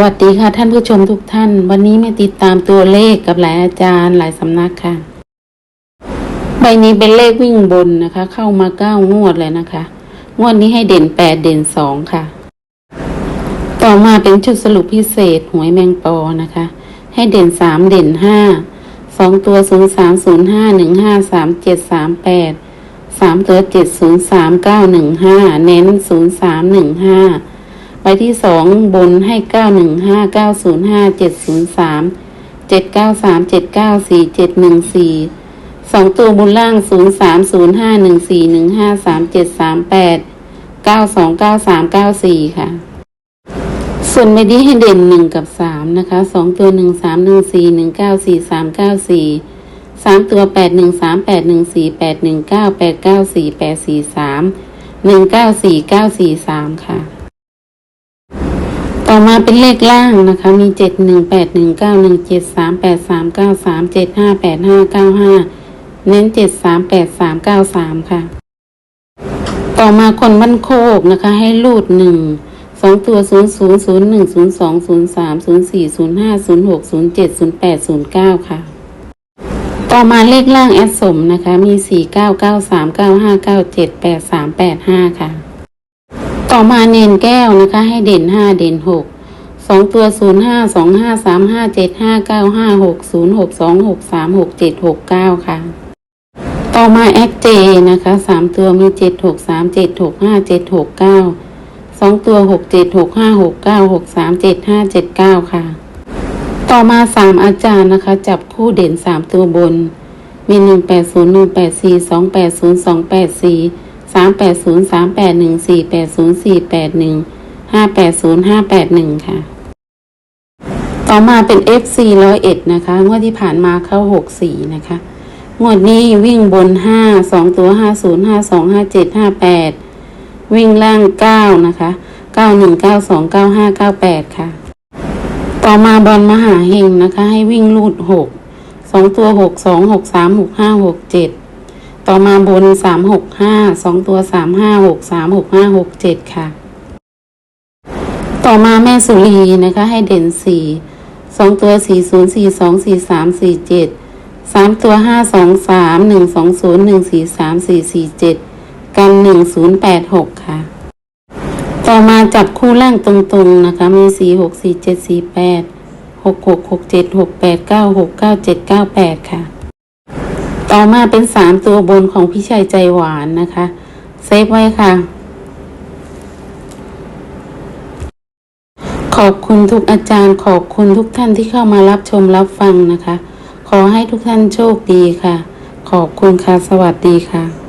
วัสดีค่ะท่านผู้ชมทุกท่าน วันนี้มาติดตามตัวเลขกับหลายอาจารย์หลายสำนักค่ะ ใบนี้เป็นเลขวิ่งบนนะคะ เข้ามาเก้างวดเลยนะคะ งวดนี้ให้เด่นแปดเด่นสองค่ะ ต่อมาเป็นชุดสรุปพิเศษหวยแมงปอนะคะ ให้เด่นสามเด่นห้าสองตัวศูนย์สามศูนย์ห้าหนึ่งห้าสามเจ็ดสามแปดสามตัวเจ็ดศูนย์สามเก้าหนึ่งห้าเน้นศูนย์สามหนึ่งห้า ใบที่สองบนให้เก้าหนึ่งห้าเก้าศูนย์ห้าเจ็ดศูนย์สามเจ็ดเก้าสามเจ็ดเก้าสี่เจ็ดหนึ่งสี่สองตัวบนล่างศูนย์สามศูนย์ห้าหนึ่งสี่หนึ่งห้าสามเจ็ดสามแปดเก้าสองเก้าสามเก้าสี่ค่ะ ส่วนใบนี้ให้เด่นหนึ่งกับสามนะคะสองตัวหนึ่งสามหนึ่งสี่หนึ่งเก้าสี่สามเก้าสี่สามตัวแปดหนึ่งสามแปดหนึ่งสี่แปดหนึ่งเก้าแปดเก้าสี่แปดสี่สามหนึ่งเก้าสี่เก้าสี่สามค่ะ ต่อมาเป็นเลขล่างนะคะ มีเจ็ดหนึ่งแปดหนึ่งเก้าหนึ่งเจ็ดสามแปดสามเก้าสามเจ็ดห้าแปดห้าเก้าห้าเน้นเจ็ดสามแปดสามเก้าสามค่ะ ต่อมาคนบ้านโคกนะคะ ให้รูดหนึ่งสองตัวศูนย์ศูนย์ศูนย์หนึ่งศูนย์สองศูนย์สามศูนย์สี่ศูนย์ห้าศูนย์หกศูนย์เจ็ดศูนย์แปดศูนย์เก้าค่ะ ต่อมาเลขล่างแอดสมนะคะ มีสี่เก้าเก้าสามเก้าห้าเก้าเจ็ดแปดสามแปดห้าค่ะ ต่อมาเนนแก้วนะคะ ให้เด่นห้าเด่นหกสองตัวศูนย์ห้าสองห้าสามห้าเจ็ดห้าเก้าห้าหกศูนย์หกสองหกสามหกเจ็ดหกเก้าค่ะ ต่อมาแอคเจนะคะสามตัวมีเจ็ดหกสามเจ็ดหกห้าเจ็ดหกเก้าสองตัวหกเจ็ดหกห้าหกเก้าหกสามเจ็ดห้าเจ็ดเก้าค่ะ ต่อมาสามอาจารย์นะคะ จับคู่เด่นสามตัวบน มีหนึ่งแปดศูนย์หนึ่งแปดสี่สองแปดศูนย์สองแปดสี่ สามแปดศูนย์สามแปดหนึ่งสี่แปดศูนย์สี่แปดหนึ่งห้าแปดศูนย์ห้าแปดหนึ่งค่ะ ต่อมาเป็น FC ร้อยเอ็ดนะคะ งวดที่ผ่านมาเข้าหกสี่นะคะ งวดนี้วิ่งบนห้าสองตัวห้าศูนย์ห้าสองห้าเจ็ดห้าแปดวิ่งล่างเก้านะคะเก้าหนึ่งเก้าสองเก้าห้าเก้าแปดค่ะ ต่อมาบอลมหาเฮงนะคะ ให้วิ่งลูดหกสองตัวหกสองหกสามหกห้าหกเจ็ด ต่อมาบนสามหกห้าสองตัวสามห้าหกสามหกห้าหกเจ็ดค่ะ ต่อมาแม่สุรีนะคะ ให้เด่นสี่สองตัวสี่ศูนย์สี่สองสี่สามสี่เจ็ดสามตัวห้าสองสามหนึ่งสองศูนย์หนึ่งสี่สามสี่สี่เจ็ดกันหนึ่งศูนย์แปดหกค่ะ ต่อมาจับคู่ล่างตรงๆนะคะ มีสี่หกสี่เจ็ดสี่แปดหกหกหกเจ็ดหกแปดเก้าหกเก้าเจ็ดเก้าแปดค่ะ ต่อมาเป็นสามตัวบนของพี่ชัยใจหวานนะคะ เซฟไว้ค่ะ ขอบคุณทุกอาจารย์ขอบคุณทุกท่านที่เข้ามารับชมรับฟังนะคะ ขอให้ทุกท่านโชคดีค่ะ ขอบคุณค่ะ สวัสดีค่ะ